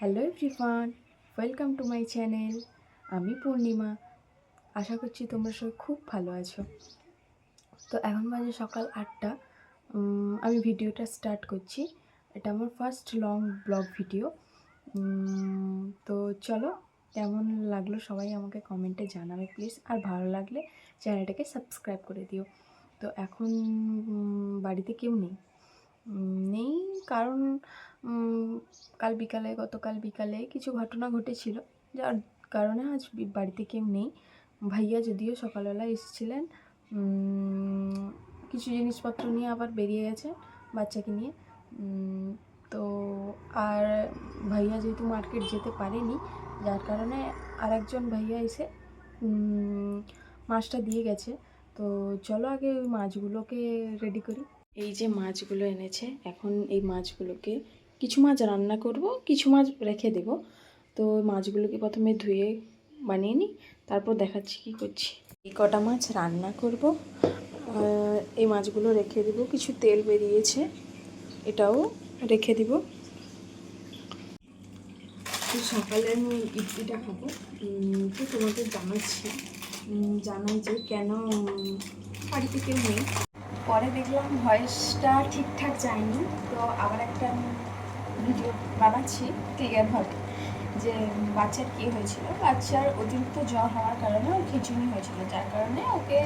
Hello everyone, welcome to my channel. আমি পূর্ণিমা। আশা করছি তোমরা সবাই খুব ভালো আছো। তো এখন বাজে সকাল আটটা। আমি ভিডিওটা স্টার্ট করছি। এটা আমার ফার্স্ট লং ব্লগ ভিডিও তো চলো, কেমন লাগল সবাই আমাকে কমেন্টে জানাবে প্লিজ আর ভালো লাগলে চ্যানেলটাকে সাবস্ক্রাইব করে দিও। তো এখন বাড়িতে কেউ নেই? নেই। কারণ কাল বিকালে, গতকাল বিকালে কিছু ঘটনা ঘটেছিল, যার কারণে আজ বাড়িতে কেউ নেই। ভাইয়া যদিও সকালবেলা এসেছিলেন কিছু জিনিসপত্র নিয়ে আবার বেরিয়ে গেছে বাচ্চাকে নিয়ে। তো আর ভাইয়া যেহেতু মার্কেট যেতে পারেনি, যার কারণে আর একজন ভাইয়া এসে মাছটা দিয়ে গেছে। তো চলো আগে ওই মাছগুলোকে রেডি করি। এই যে মাছগুলো এনেছে, এখন এই মাছগুলোকে কিছু মাছ রান্না করব, কিছু মাছ রেখে দেব। তো মাছগুলোকে প্রথমে ধুয়ে বানিয়ে নিই, তারপর দেখাচ্ছি কী করছি। এই কটা মাছ রান্না করব। এই মাছগুলো রেখে দেব, কিছু তেল বেরিয়েছে, এটাও রেখে দিব। সকালে আমি ইডলিটা খাব। তো তোমাদের জানাচ্ছি জানাই যে কেন বাড়িতে কেউ নেই। পরে দেখলাম ভয়েসটা ঠিকঠাক যায়নি তো আবার একটা ভিডিও বানাচ্ছি ক্লিয়ারভাবে যে বাচ্চার কী হয়েছিল। বাচ্চার অতিরিক্ত জ্বর হওয়ার কারণে ওর খিচুনি হয়েছিল যার কারণে ওকে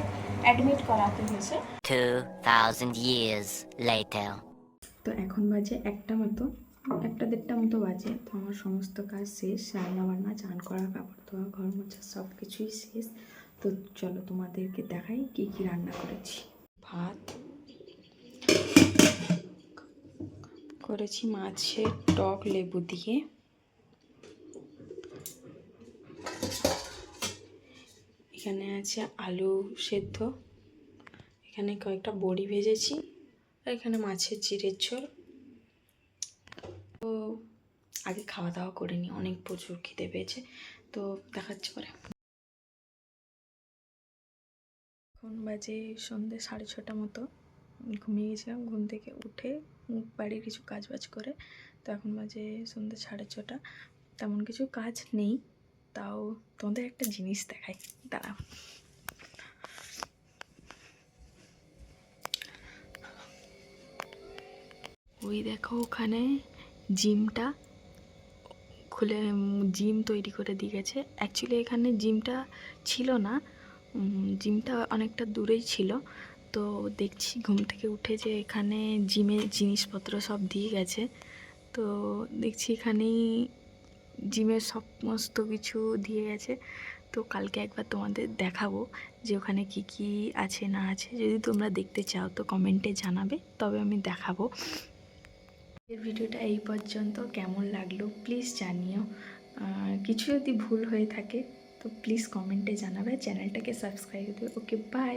অ্যাডমিট করাতে হয়েছে। 2,000 years later. তো এখন বাজে একটা মতো একটা দেড়টা মতো বাজে তো আমার সমস্ত কাজ শেষ রান্না বান্না চান করা কাপড় ধোয়া ঘর মোছা সব কিছুই শেষ। তো চলো তোমাদেরকে দেখাই কি কি রান্না করেছি। ভাত, করেছি মাছের টক লেবু দিয়ে। এখানে আছে আলু সেদ্ধ। এখানে কয়েকটা বড়ি ভেজেছি, আর এখানে মাছের চিড়ের ঝোল। তো আগে খাওয়া দাওয়া করে নিই অনেক প্রচুর খিদে পেয়েছে। তো দেখাচ্ছি পরে। এখন বাজে সন্ধ্যে সাড়ে ছটা মতো। ঘুমিয়ে গেছিলাম, ঘুম থেকে উঠে বাড়ির কিছু কাজ বাজ করে, তো এখন বাজে সন্ধ্যে সাড়ে ছটা। তেমন কিছু কাজ নেই, তাও তোমাদের একটা জিনিস দেখাই। দাঁড়া ওই দেখো ওখানে জিমটা খুলে, জিম তৈরি করে দিয়ে গেছে। অ্যাকচুয়ালি এখানে জিমটা ছিল না জিমটা অনেকটা দূরেই ছিল। তো দেখছি ঘুম থেকে উঠে যে এখানে জিমের জিনিসপত্র সব দিয়ে গেছে। তো দেখছি এখানেই জিমের সমস্ত কিছু দিয়ে গেছে। তো কালকে একবার তোমাদের দেখাবো যে ওখানে কি কি আছে, না আছে। যদি তোমরা দেখতে চাও তো কমেন্টে জানাবে, তবে আমি দেখাবো। ভিডিওটা এই পর্যন্ত। কেমন লাগল প্লিজ জানিও। কিছু যদি ভুল হয়ে থাকে তো প্লিজ কমেন্টে জানাবে চ্যানেলটাকে সাবস্ক্রাইব করে দেবে ওকে বাই